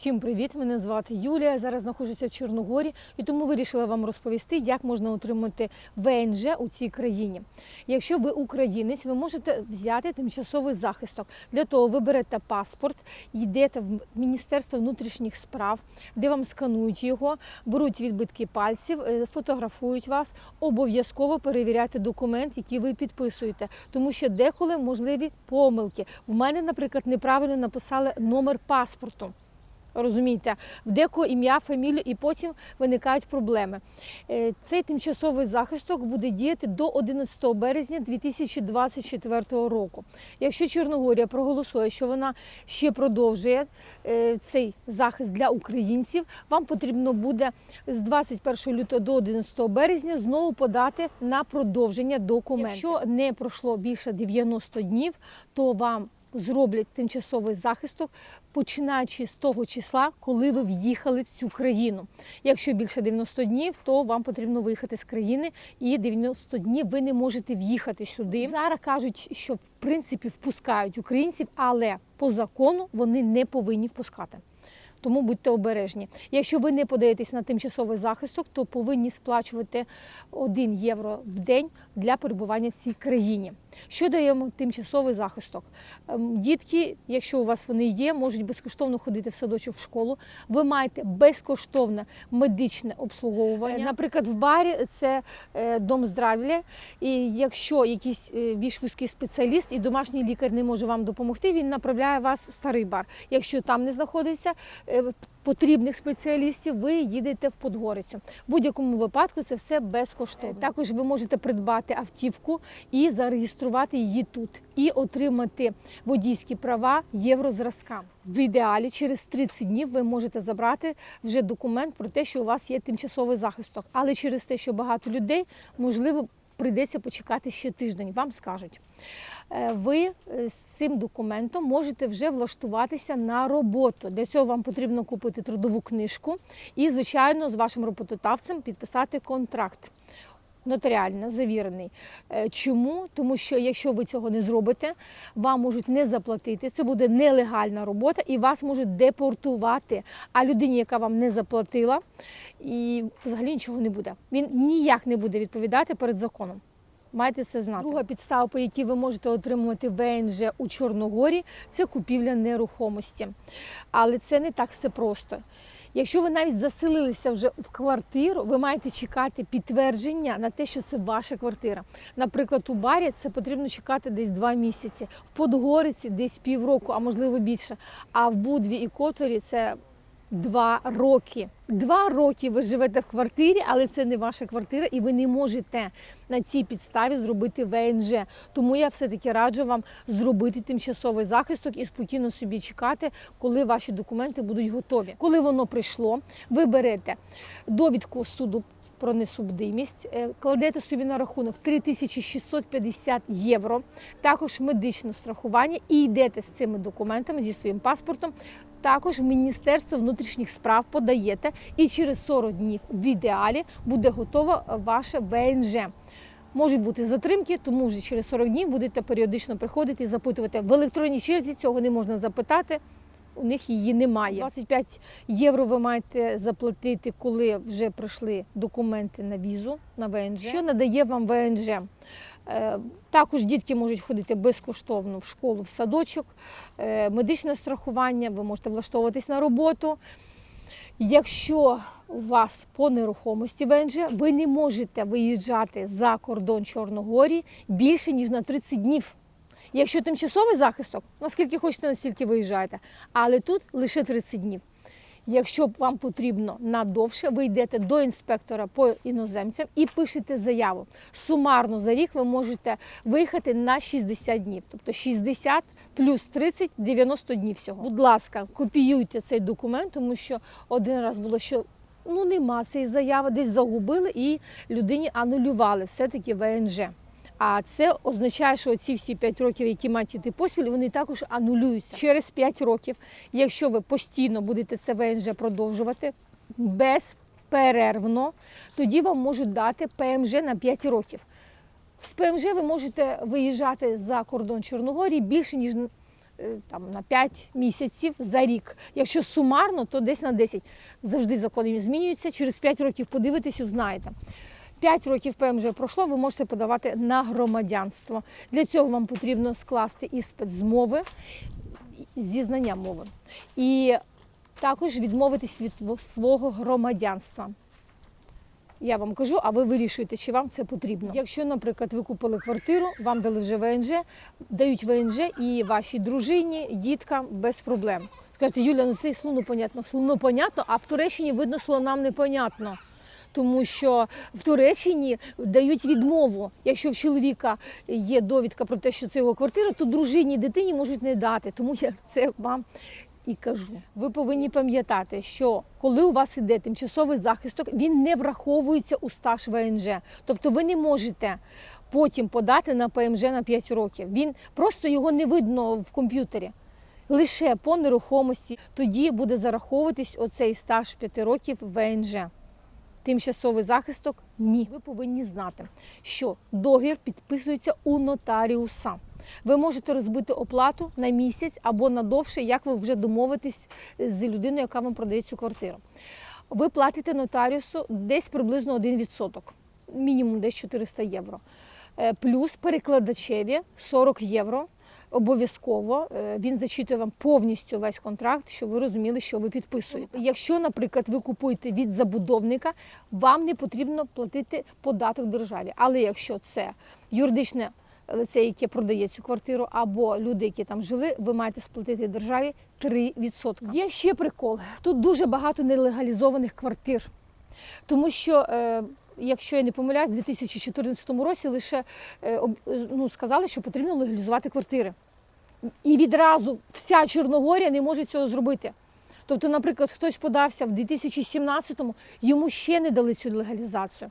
Всім привіт! Мене звати Юлія. Зараз знаходжуся в Чорногорі і тому вирішила вам розповісти, як можна отримати ВНЖ у цій країні. Якщо ви українець, ви можете взяти тимчасовий захисток. Для того ви берете паспорт, йдете в Міністерство внутрішніх справ, де вам сканують його, беруть відбитки пальців, е, фотографують вас. Обов'язково перевіряйте документ, який ви підписуєте, тому що деколи можливі помилки. В мене, наприклад, неправильно написали номер паспорту. Розумієте, в декого ім'я, фамілію, і потім виникають проблеми. Е, Цей тимчасовий захисток буде діяти до 11 березня 2024 року. Якщо Чорногорія проголосує, що вона ще продовжує е, цей захист для українців, вам потрібно буде з 21 лютого до 11 березня знову подати на продовження документів. Якщо не пройшло більше 90 днів, то вам зроблять тимчасовий захисток, починаючи з того числа, коли ви в'їхали в цю країну. Якщо більше 90 днів, то вам потрібно виїхати з країни, і 90 днів ви не можете в'їхати сюди. Зараз кажуть, що в принципі впускають українців, але по закону вони не повинні впускати. Тому будьте обережні. Якщо ви не подаєтесь на тимчасовий захисток, то повинні сплачувати 1 євро в день для перебування в цій країні. Що даємо тимчасовий захисток? Ем, Дітки, якщо у вас вони є, можуть безкоштовно ходити в садочок в школу. Ви маєте безкоштовне медичне обслуговування. Е, Наприклад, в барі це е, дом здрав'я. І якщо якийсь е, більш вузький спеціаліст і домашній лікар не може вам допомогти, він направляє вас в старий бар. Якщо там не знаходиться потрібних спеціалістів, ви їдете в Подгорицю. В будь-якому випадку це все безкоштовно. Також ви можете придбати автівку і зареєструвати її тут, і отримати водійські права єврозразка. В ідеалі через 30 днів ви можете забрати вже документ про те, що у вас є тимчасовий захисток. Але через те, що багато людей, можливо, прийдеться почекати ще тиждень, вам скажуть. Е, Ви е, з цим документом можете вже влаштуватися на роботу. Для цього вам потрібно купити трудову книжку і, звичайно, з вашим роботодавцем підписати контракт. Нотаріально завірений. Е, Чому? Тому що якщо ви цього не зробите, вам можуть не заплатити. Це буде нелегальна робота і вас можуть депортувати. А людині, яка вам не заплатила, і взагалі нічого не буде. Він ніяк не буде відповідати перед законом. Маєте це знати. Друга підстава, по якій ви можете отримувати ВНЖ у Чорногорі, це купівля нерухомості. Але це не так все просто. Якщо ви навіть заселилися вже в квартиру, ви маєте чекати підтвердження на те, що це ваша квартира. Наприклад, у барі це потрібно чекати десь два місяці, в Подгориці десь півроку, а можливо більше. А в Будві і Которі це два роки. Два роки ви живете в квартирі, але це не ваша квартира, і ви не можете на цій підставі зробити ВНЖ. Тому я все-таки раджу вам зробити тимчасовий захисток і спокійно собі чекати, коли ваші документи будуть готові. Коли воно прийшло, ви берете довідку суду. Про несубдимість, е, кладете собі на рахунок 3650 євро, також медичне страхування і йдете з цими документами зі своїм паспортом. Також в Міністерство внутрішніх справ подаєте, і через 40 днів в ідеалі буде готово ваше ВНЖ. Можуть бути затримки, тому вже через 40 днів будете періодично приходити і запитувати. В електронній черзі цього не можна запитати. У них її немає. 25 євро ви маєте заплатити, коли вже прийшли документи на візу на ВНЖ. Що надає вам ВНЖ? Е, Також дітки можуть ходити безкоштовно в школу, в садочок, е, медичне страхування, ви можете влаштовуватись на роботу. Якщо у вас по нерухомості ВНЖ, ви не можете виїжджати за кордон Чорногорії більше ніж на 30 днів. Якщо тимчасовий захисток, наскільки хочете, настільки виїжджаєте. Але тут лише 30 днів. Якщо вам потрібно надовше, ви йдете до інспектора по іноземцям і пишете заяву. Сумарно за рік ви можете виїхати на 60 днів, тобто 60 плюс 30 – 90 днів всього. Будь ласка, копіюйте цей документ, тому що один раз було, що ну нема цієї заяви, десь загубили і людині анулювали все-таки ВНЖ. А це означає, що ці всі 5 років, які мають іти поспіль, вони також анулюються. Через 5 років, якщо ви постійно будете це ВНЖ продовжувати безперервно, тоді вам можуть дати ПМЖ на 5 років. З ПМЖ ви можете виїжджати за кордон Чорногорії більше, ніж е, там, на 5 місяців за рік. Якщо сумарно, то десь на 10. Завжди закони змінюються. Через 5 років подивитесь, узнаєте. 5 років ПМЖ пройшло, ви можете подавати на громадянство. Для цього вам потрібно скласти іспит з мови, зі знання мови. І також відмовитись від свого громадянства. Я вам кажу, а ви вирішуєте, чи вам це потрібно. Якщо, наприклад, ви купили квартиру, вам дали вже ВНЖ, дають ВНЖ і вашій дружині, діткам без проблем. Скажете, Юля, ну це і слону понятно. Слону понятно, а в Туреччині видно слонам непонятно. Тому що в Туреччині дають відмову. Якщо в чоловіка є довідка про те, що це його квартира, то дружині дитині можуть не дати. Тому я це вам і кажу. Ви повинні пам'ятати, що коли у вас іде тимчасовий захисток, він не враховується у стаж ВНЖ. Тобто ви не можете потім подати на ПМЖ на 5 років. Він просто його не видно в комп'ютері. Лише по нерухомості тоді буде зараховуватись оцей стаж 5 років ВНЖ. Тимчасовий захисток ні. Ви повинні знати, що договір підписується у нотаріуса. Ви можете розбити оплату на місяць або на довше, як ви вже домовитесь з людиною, яка вам продає цю квартиру. Ви платите нотаріусу десь приблизно 1%, мінімум десь 400 євро. Е, Плюс перекладачеві 40 євро. Обов'язково Е, він зачитує вам повністю весь контракт, щоб ви розуміли, що ви підписуєте. Якщо, наприклад, ви купуєте від забудовника, вам не потрібно платити податок державі. Але якщо це юридичне лице, яке продає цю квартиру, або люди, які там жили, ви маєте сплатити державі 3%. Є ще прикол. Тут дуже багато нелегалізованих квартир, тому що. е, Якщо я не помиляюсь, у 2014 році лише е, е, ну, сказали, що потрібно легалізувати квартири. І відразу вся Чорногорія не може цього зробити. Тобто, наприклад, хтось подався в 2017-му, йому ще не дали цю легалізацію.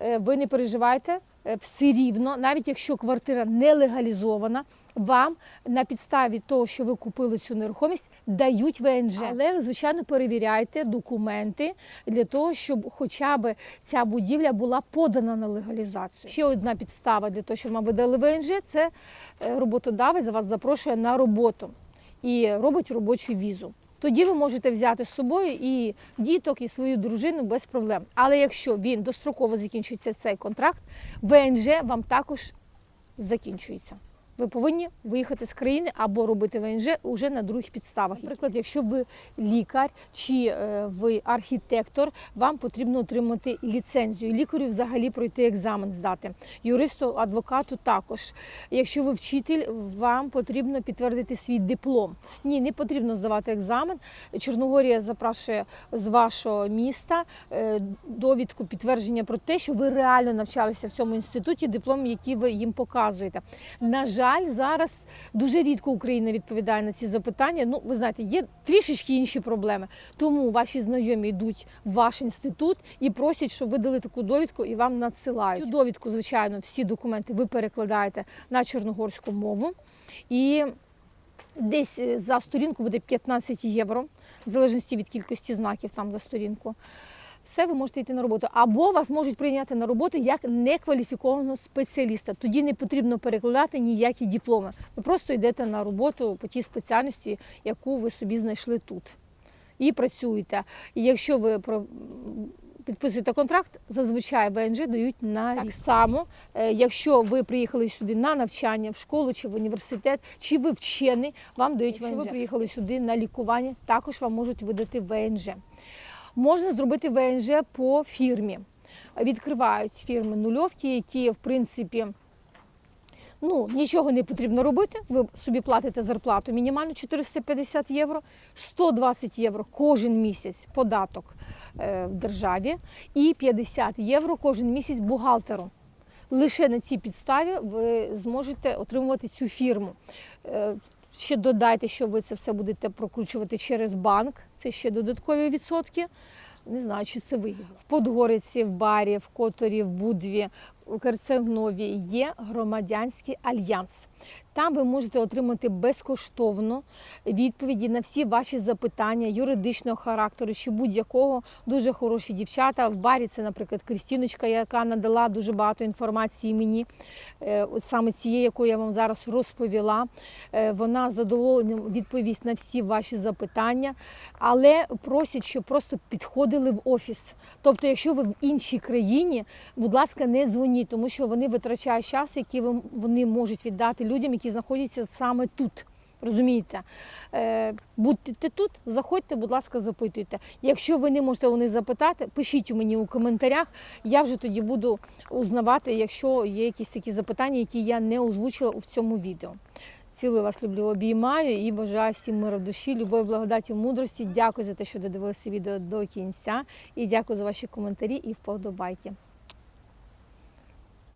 Е, Ви не переживайте, все рівно, навіть якщо квартира не легалізована, вам на підставі того, що ви купили цю нерухомість, дають ВНЖ. Але, звичайно, перевіряйте документи для того, щоб хоча б ця будівля була подана на легалізацію. Ще одна підстава для того, щоб вам видали ВНЖ, це е, роботодавець вас запрошує на роботу і робить робочу візу. Тоді ви можете взяти з собою і діток, і свою дружину без проблем. Але якщо він достроково закінчується цей контракт, ВНЖ вам також закінчується. Ви повинні виїхати з країни або робити ВНЖ уже на других підставах. Наприклад, якщо ви лікар чи е, ви архітектор, вам потрібно отримати ліцензію. Лікарю взагалі пройти екзамен здати. Юристу, адвокату також. Якщо ви вчитель, вам потрібно підтвердити свій диплом. Ні, не потрібно здавати екзамен. Чорногорія запрашує з вашого міста е, довідку підтвердження про те, що ви реально навчалися в цьому інституті, диплом, який ви їм показуєте. На жаль, зараз дуже рідко Україна відповідає на ці запитання. Ну, ви знаєте, є трішечки інші проблеми. Тому ваші знайомі йдуть в ваш інститут і просять, щоб ви дали таку довідку і вам надсилають. Цю довідку, звичайно, всі документи ви перекладаєте на чорногорську мову. І Десь е, за сторінку буде 15 євро, в залежності від кількості знаків там за сторінку. Все, ви можете йти на роботу. Або вас можуть прийняти на роботу як некваліфікованого спеціаліста. Тоді не потрібно перекладати ніякі дипломи. Ви просто йдете на роботу по тій спеціальності, яку ви собі знайшли тут. І працюєте. І якщо ви підписуєте контракт, зазвичай ВНЖ дають на рік. Так само, е, якщо ви приїхали сюди на навчання в школу чи в університет, чи ви вчений, вам дають ВНЖ. Якщо ви приїхали сюди на лікування, також вам можуть видати ВНЖ. Можна зробити ВНЖ по фірмі. Відкривають фірми нульовки, які в принципі. Ну, нічого не потрібно робити. Ви собі платите зарплату мінімально 450 євро, 120 євро кожен місяць податок е, в державі і 50 євро кожен місяць бухгалтеру. Лише на цій підставі ви зможете отримувати цю фірму. Ще додайте, що ви це все будете прокручувати через банк. Це ще додаткові відсотки. Не знаю, чи це вигідно. В Подгориці, в Барі, в Которі, в Будві, у Керцегнові є громадянський альянс. Там ви можете отримати безкоштовно відповіді на всі ваші запитання юридичного характеру чи будь-якого. Дуже хороші дівчата. В барі це, наприклад, Крістіночка, яка надала дуже багато інформації мені, е, от саме цієї, яку я вам зараз розповіла. Е, Вона задоволенням відповість на всі ваші запитання, але просять, щоб просто підходили в офіс. Тобто, якщо ви в іншій країні, будь ласка, не дзвоніть, тому що вони витрачають час, який вони можуть віддати людям, які знаходяться саме тут. Розумієте, Е, будьте тут, заходьте, будь ласка, запитуйте. Якщо ви не можете вони запитати, пишіть мені у коментарях. Я вже тоді буду узнавати, якщо є якісь такі запитання, які я не озвучила у цьому відео. Цілую вас, люблю, обіймаю і бажаю всім миру в душі, любові, благодаті, мудрості. Дякую за те, що додивилися відео до кінця. І дякую за ваші коментарі і вподобайки.